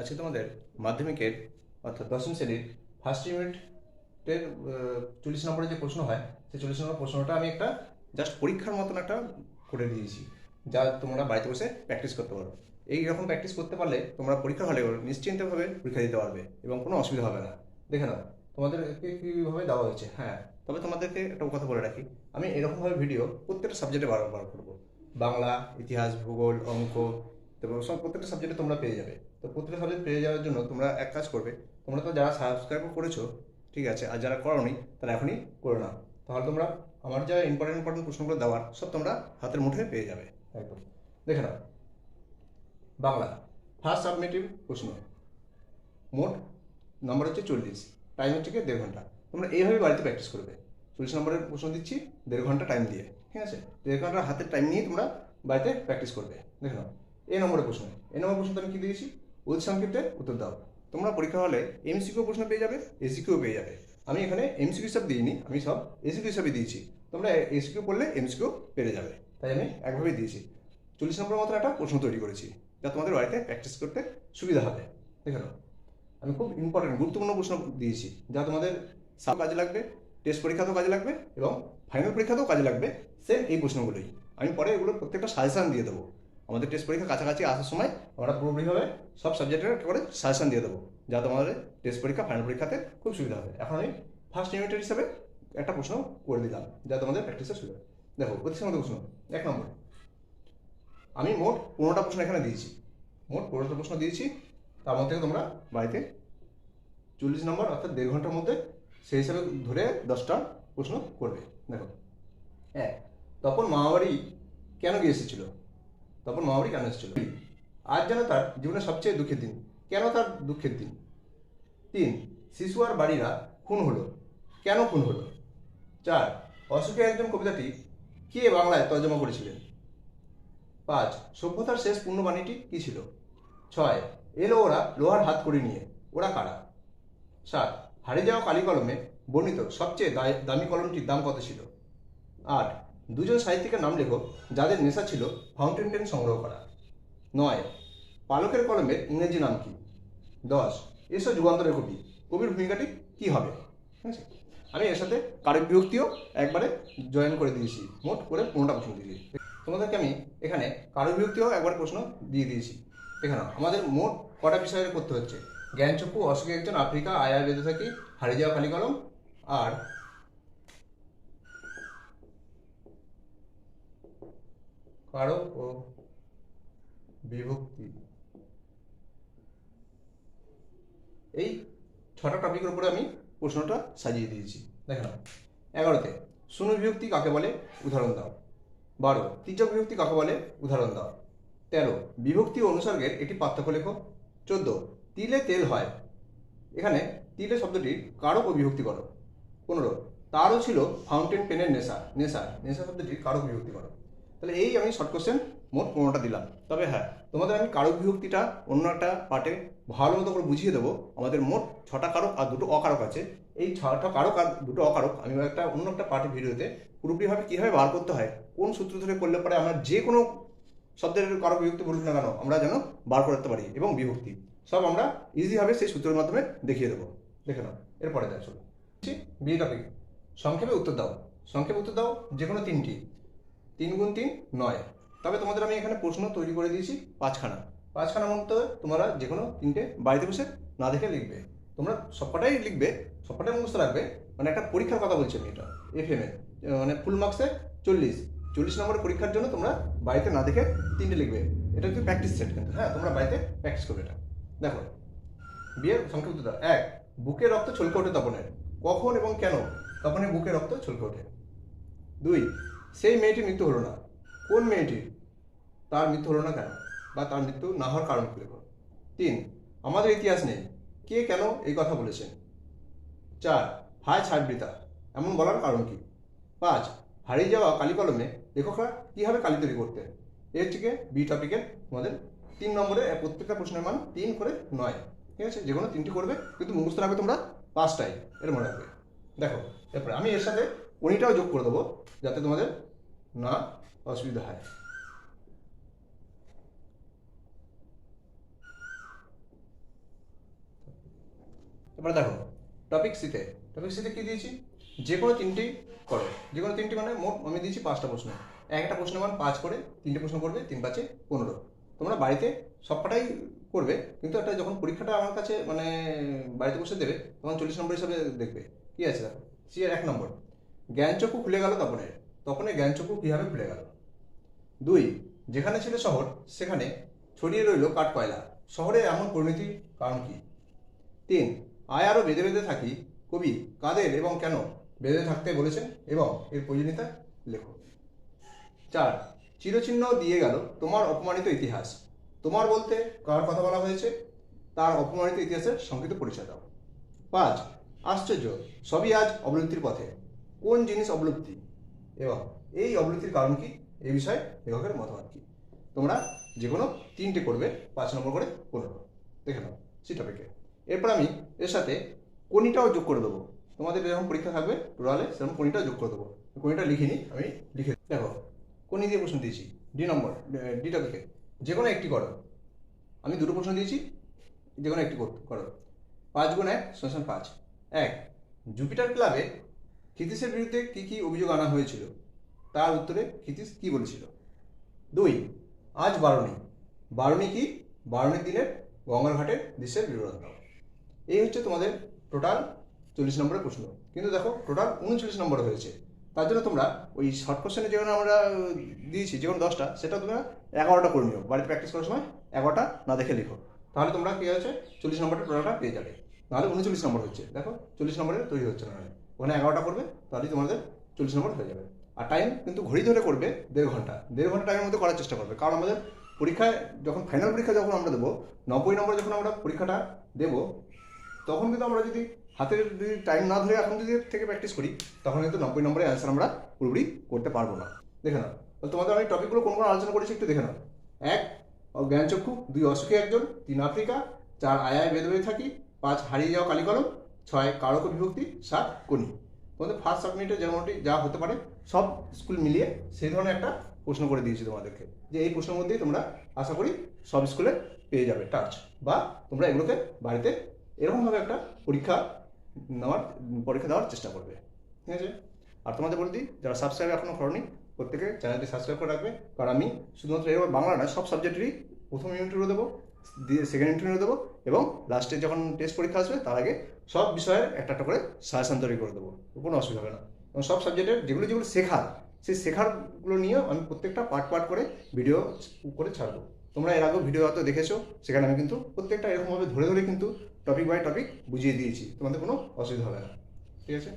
আজকে তোমাদের মাধ্যমিকের অর্থাৎ দশম শ্রেণির ফার্স্ট ইউনিটের চল্লিশ নম্বরের যে প্রশ্ন হয়, সেই চল্লিশ নম্বর প্রশ্নটা আমি একটা জাস্ট পরীক্ষার মতন একটা করে দিয়েছি যা তোমরা বাড়িতে বসে প্র্যাকটিস করতে পারো। এই রকম প্র্যাকটিস করতে পারলে তোমরা পরীক্ষা হলে নিশ্চিন্তভাবে পরীক্ষা দিতে পারবে এবং কোনো অসুবিধা হবে না। দেখে নাও, তোমাদেরকে কীভাবে দেওয়া হয়েছে হ্যাঁ। তবে তোমাদেরকে একটা কথা বলে রাখি, আমি এরকমভাবে ভিডিও প্রত্যেকটা সাবজেক্টে বারবার বার করব। বাংলা, ইতিহাস, ভূগোল, অঙ্ক, তারপর সব প্রত্যেকটা সাবজেক্টে তোমরা পেয়ে যাবে। তো প্রত্যেকটা সাবজেক্ট পেয়ে যাওয়ার জন্য তোমরা এক কাজ করবে তোমরা তো যারা সাবস্ক্রাইব করেছ ঠিক আছে আর যারা করোনি তারা এখনই করে নাও। তাহলে তোমরা আমার যা ইম্পর্টেন্ট ইম্পর্টেন্ট প্রশ্নগুলো দেওয়ার সব তোমরা হাতের মুঠোয় পেয়ে যাবে। একদম। দেখে নাও। বাংলা ফার্স্ট সাবমিটিভ প্রশ্ন। মোট নম্বর হচ্ছে চল্লিশ। টাইম হচ্ছে কি দেড় ঘণ্টা। তোমরা এইভাবে বাড়িতে প্র্যাকটিস করবে। চল্লিশ নম্বরের প্রশ্ন দিচ্ছি দেড় ঘণ্টা টাইম দিয়ে ঠিক আছে? দেড় ঘণ্টা হাতের টাইম নিয়ে তোমরা বাড়িতে প্র্যাকটিস করবে। দেখে নাও। এই নম্বরের প্রশ্ন। এই নম্বর প্রশ্নটা আমি কি দিয়েছি? অতি সংক্ষিপ্তে উত্তর দাও। তোমরা পরীক্ষা হলে এমসিকিউ প্রশ্ন পেয়ে যাবে এসিকিউ পেয়ে যাবে। আমি এখানে এমসিকিউ সব দিইনি, আমি সব এসিকিউ হিসাবে দিয়েছি। তোমরা এসিকিউ পড়লে এমসিকিউ পেরে যাবে। তাই আমি একভাবেই দিয়েছি। চল্লিশ নম্বর মতো একটা প্রশ্ন তৈরি করেছি, যা তোমাদের বাড়িতে প্র্যাকটিস করতে সুবিধা হবে। দেখে আমি খুব ইম্পর্টেন্ট গুরুত্বপূর্ণ প্রশ্ন দিয়েছি, যা তোমাদের সাব কাজে লাগবে টেস্ট পরীক্ষাতেও কাজে লাগবে এবং ফাইনাল পরীক্ষাতেও কাজে লাগবে সেম এই প্রশ্নগুলোই। আমি পরে এগুলো প্রত্যেকটা সাজেশান দিয়ে দেবো। আমাদের টেস্ট পরীক্ষা কাছাকাছি আসার সময় আমরা পুরোপুরিভাবে সব সাবজেক্টের করে সাজেশন দিয়ে দেবো যা তোমাদের টেস্ট পরীক্ষা ফাইনাল পরীক্ষাতে খুব সুবিধা হবে এখন আমি ফার্স্ট ইউনিটের হিসাবে একটা প্রশ্ন করে দিলাম যা তোমাদের প্র্যাকটিসের সুবিধা দেখো অতি সঙ্গত প্রশ্ন, এক নম্বর। আমি মোট পনেরোটা প্রশ্ন এখানে দিয়েছি। মোট পনেরোটা প্রশ্ন দিয়েছি, তার মধ্যে তোমরা বাড়িতে চল্লিশ নম্বর, অর্থাৎ দেড় ঘণ্টার মধ্যে সেই হিসাবে ধরে দশটা প্রশ্ন করবে। দেখো, এক, তখন মামাবাড়ি কেন গিয়ে এসেছিল? তখন মামাবাড়ি কেন এসেছিল? আজ যেন তার জীবনের সবচেয়ে দুঃখের দিন। কেন তার দুঃখের দিন? তিন, শিশু আর বাড়িরা খুন হলো। কেন খুন হলো? চার অশোকে একজন কবিতাটি কে বাংলায় তর্জমা করেছিলেন? পাঁচ, সভ্যতার শেষ পূর্ণবাণীটি কী ছিল? ছয়, এলো ওরা লোহার হাত করে নিয়ে। ওরা কারা? সাত, হারিয়ে যাওয়া কালি কলমে বর্ণিত সবচেয়ে দামি কলমটির দাম কত ছিল? আট দুজন সাহিত্যিকের নাম লেখো, যাদের নেশা ছিল ফাউন্টেন পেন সংগ্রহ করা। নয়, পালকের কলমের ইংরেজি নাম কি? দশ, এসো যুগান্তরের কবি কবির ভূমিকাটি কি হবে? ঠিক আছে? আমি এর সাথে কারক বিভক্তিও একবারে জয়েন করে দিয়েছি। মোট করে পনেরোটা প্রশ্ন দিয়েছি। তোমাদেরকে আমি এখানে কারক বিভক্তিও একবার প্রশ্ন দিয়ে দিয়েছি। এখানে আমাদের মোট কটা বিষয়ে করতে হচ্ছে? জ্ঞানচক্ষু অসুখী একজন আফ্রিকা আয়া বেঁধে থাকি হারিয়ে যাওয়া খালি কলম আর কারক ও বিভক্তি। এই ছটা টপিকের উপরে আমি প্রশ্নটা সাজিয়ে দিয়েছি। দেখে নাও এগারোতে, শূন্য বিভক্তি কাকে বলে? উদাহরণ দাও। বারো তির্যক বিভক্তি কাকে বলে? উদাহরণ দাও। তেরো, বিভক্তি অনুসর্গের একটি পার্থক্য লেখো। চোদ্দ, তিলে তেল হয়। এখানে তিলে শব্দটি কারক ও বিভক্তি করো। পনেরো, তারও ছিল ফাউন্টেন পেনের নেশা। নেশা নেশা শব্দটি কারক বিভক্তি করো। তাহলে এই আমি শর্ট কোশ্চেন মোট পনেরোটা দিলাম। তবে হ্যাঁ তোমাদের আমি কারক বিভক্তিটা অন্য একটা পার্টে ভালো মতো করে বুঝিয়ে দেবো। আমাদের মোট ছটা কারক আর দুটো অকারক আছে। এই ছটা কারক আর দুটো অকারক আমি একটা অন্য একটা পার্টি ভিডিওতে পুরোপুরিভাবে কীভাবে বার করতে হয়, কোন সূত্র ধরে করলে পরে আমরা যে কোনো শব্দের কারক বিভক্তি বলুন না কেন, আমরা যেন বার করতে পারি এবং বিভক্তি। সব আমরা ইজিভাবে সেই সূত্রের মাধ্যমে দেখিয়ে দেবো। দেখে নাও। এরপরে দেখ চলো। বি টপিক সংক্ষেপে উত্তর দাও। সংক্ষেপে উত্তর দাও যে কোনো তিনটি। তিন গুণ তিন, নয়। তবে তোমাদের আমি এখানে প্রশ্ন তৈরি করে দিয়েছি পাঁচখানা। পাঁচখানার মধ্যে তোমরা যে কোনো তিনটে বাড়িতে বসে না দেখে লিখবে। তোমরা সবকটাই লিখবে, সবকটাই মুখস্থ রাখবে। মানে একটা পরীক্ষার কথা বলছি আমি এটা এফ এম এ। মানে ফুল মার্কসে চল্লিশ। চল্লিশ নম্বরের পরীক্ষার জন্য তোমরা বাড়িতে না দেখে তিনটে লিখবে। এটা হচ্ছে প্র্যাকটিস সেট কিন্তু হ্যাঁ? তোমরা বাড়িতে প্র্যাকটিস করবে এটা। দেখো, বিয়ের সংক্ষিপ্ত দাও এক, বুকে রক্ত ছলকে ওঠে তপনের। কখন এবং কেন তপনের বুকে রক্ত ছলকে ওঠে? দুই সেই মেয়েটির মৃত্যু হলো না। কোন মেয়েটির তার মৃত্যু হলো না কেন? বা তার মৃত্যু না হওয়ার কারণ কি লেখো তিন, আমাদের ইতিহাস নেই। কে কেন এই কথা বলেছেন? চার, হায় ছাড়বৃতা, এমন বলার কারণ কি? পাঁচ, হারিয়ে যাওয়া কালি কলমে লেখকরা কীভাবে কালি তৈরি করতেন? এর থেকে বি টপিকের তোমাদের তিন নম্বরে প্রত্যেকটা প্রশ্নের মান তিন করে নয়। ঠিক আছে? যে কোনো তিনটি করবে, কিন্তু মুখস্থ রাখবে তোমরা পাঁচটাই। এর মনে রাখবে। দেখো, এরপরে আমি এর সাথে উনিটাও যোগ করে দেবো, যাতে তোমাদের না, অসুবিধা হয়। এবার দেখো টপিক সিতে টপিক সিতে কি দিয়েছি? যে কোনো তিনটি করো। যে কোনো তিনটি মানে মোট আমি দিয়েছি পাঁচটা প্রশ্ন। একটা প্রশ্নের মান পাঁচ করে, তিনটে প্রশ্ন করবে, তিন পাঁচে পনেরো। তোমরা বাড়িতে সবকটাই করবে, কিন্তু একটা যখন পরীক্ষাটা আমার কাছে মানে বাড়িতে বসে দেবে, তখন চল্লিশ নম্বর হিসাবে দেখবে। কি আছে দেখো? সি এর এক নম্বর। জ্ঞানচক্ষু খুলে গেল তপনের তপনের জ্ঞানচক্ষু কীভাবে খুলে গেল? দুই, যেখানে ছিল শহর, সেখানে ছড়িয়ে রইল কাঠ কয়লা শহরে এমন পরিণতির কারণ কি? তিন, আয় আরও বেঁধে বেঁধে থাকি। কবি, কাদের এবং কেন বেঁধে থাকতে বলেছেন এবং এর প্রয়োজনীয়তা লেখো। চার, চিরচিহ্ন দিয়ে গেল তোমার অপমানিত ইতিহাস। তোমার বলতে কার কথা বলা হয়েছে? তার অপমানিত ইতিহাসের সংক্ষিপ্ত পরিচয় দাও। পাঁচ, আশ্চর্য, সবই আজ অবলুপ্তির পথে। কোন জিনিস অবলুপ্তি? এবং এই অবলুপ্তির কারণ কি? এই বিষয়ে লেখকের মতামত কি? তোমরা যে কোনো তিনটে করবে, পাঁচ নম্বর করে পনেরো দেখে নাও, সি টপিকে এরপর আমি এর সাথে কোনিটাও যোগ করে দেবো। তোমাদের যখন পরীক্ষা থাকবে টোটালে সেরকম কোনিটাও যোগ করে দেবো। কোনিটা লিখিনি, আমি লিখে দেখো কোনি দিয়ে প্রশ্ন দিয়েছি ডি নম্বর ডি টপিকে যে কোনো একটি করো। আমি দুটো প্রশ্ন দিয়েছি যে কোনো একটি কর- করো পাঁচ গুণ এক শোষণ পাঁচ। এক জুপিটার ক্লাবে ক্ষিতিশের বিরুদ্ধে কী কী অভিযোগ আনা হয়েছিল? তার উত্তরে ক্ষিতিশ কী বলেছিল? দুই, আজ বারণী। বারণী কি? বারণীর দিনের গঙ্গার ঘাটের দৃশ্যের বিবরণ দাও। এই হচ্ছে তোমাদের টোটাল চল্লিশ নম্বরের প্রশ্ন। কিন্তু দেখো টোটাল উনচল্লিশ নম্বর হয়েছে। তার জন্য তোমরা ওই শর্ট কোশ্চেনে যেগুলো আমরা দিয়েছি, যেগুলো দশটা, সেটা তোমরা এগারোটা করে নিও। বাড়িতে প্র্যাকটিস করার সময় এগারোটা না দেখে লিখো। তাহলে তোমরা কী হচ্ছে চল্লিশ নম্বরটা টোটালটা পেয়ে যাবে। নাহলে উনচল্লিশ নম্বর হচ্ছে। দেখো, চল্লিশ নম্বরের তৈরি হচ্ছে না। ওখানে এগারোটা করবে তাহলেই তোমাদের চল্লিশ নম্বর হয়ে যাবে। আর টাইম কিন্তু ঘড়ি ধরে করবে দেড় ঘণ্টা। দেড় ঘণ্টা টাইমের মধ্যে করার চেষ্টা করবে। কারণ আমাদের পরীক্ষায় যখন ফাইনাল পরীক্ষা যখন আমরা দেবো, নব্বই নম্বরে যখন আমরা পরীক্ষাটা দেবো, তখন কিন্তু আমরা যদি হাতের যদি টাইম না ধরে এখন যদি থেকে প্র্যাকটিস করি, তখন কিন্তু নব্বই নম্বরের অ্যান্সার আমরা পুরোপুরি করতে পারব না। দেখে নাও। তোমাদের আমি টপিকগুলো কোন কোন আলোচনা করেছি একটু দেখে নাও। এক জ্ঞানচক্ষু দুই অসুখী একজন, তিন আফ্রিকা, চার আয়ায় বেদ বেঁধে থাকি, পাঁচ, হারিয়ে যাওয়া কালিকলম ছয় কারক বিভক্তি, সাত কোনি তোমাদের ফার্স্ট সাবমিটে যেমনটি যা হতে পারে, সব স্কুল মিলিয়ে সেই ধরনের একটা প্রশ্ন করে দিয়েছি তোমাদেরকে, যে এই প্রশ্নের মধ্যেই তোমরা আশা করি সব স্কুলে পেয়ে যাবে টাচ বা তোমরা এগুলোকে বাড়িতে এরকমভাবে একটা পরীক্ষা নেওয়ার, পরীক্ষা দেওয়ার চেষ্টা করবে, ঠিক আছে? আর তোমাদের বলে দিই, যারা সাবস্ক্রাইব এখনও করনি, প্রত্যেকে চ্যানেলটি সাবস্ক্রাইব করে রাখবে, কারণ আমি শুধুমাত্র এরকম বাংলা নয়, সব সাবজেক্টেরই প্রথম ইউনিটও দেবো। দিয়ে সেকেন্ড ইউনিটও দেবো এবং লাস্টে যখন টেস্ট পরীক্ষা আসবে, তার আগে সব বিষয়ের একটা একটা করে সাজেশন তৈরি করে দেবো। কোনো অসুবিধা হবে না। এবং সব সাবজেক্টের যেগুলো যেগুলো শেখার, সেই শেখারগুলো নিয়েও আমি প্রত্যেকটা পার্ট পার্ট করে ভিডিও করে ছাড়বো তোমরা এর আগেও ভিডিও হয়তো দেখেছ, সেখানে আমি কিন্তু প্রত্যেকটা এরকমভাবে ধরে ধরে কিন্তু টপিক বাই টপিক বুঝিয়ে দিয়েছি। তোমাদের কোনো অসুবিধা হবে না। ঠিক আছে?